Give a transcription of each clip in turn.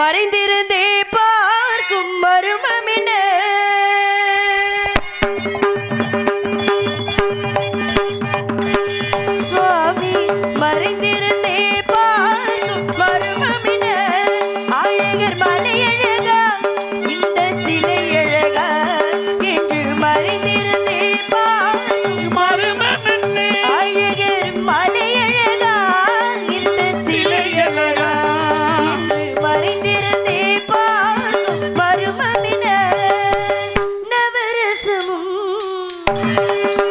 மறைந்திருந்தே Tim.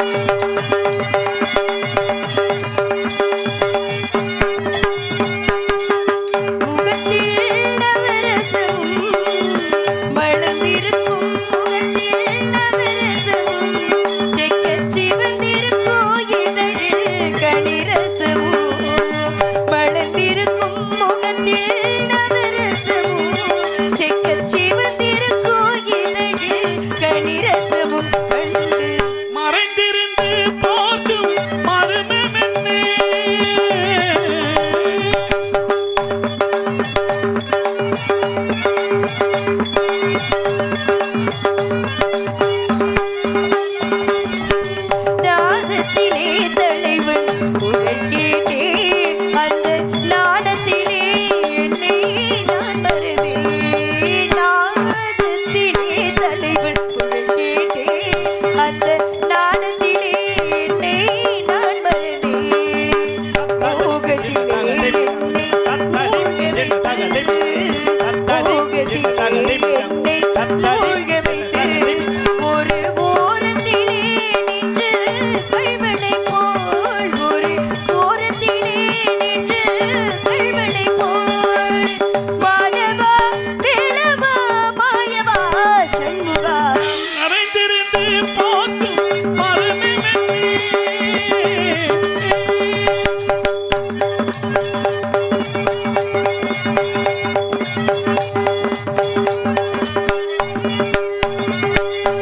with the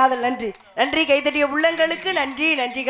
காதல் நன்றி. நன்றி கைதடிய உள்ளங்களுக்கு நன்றி நன்றி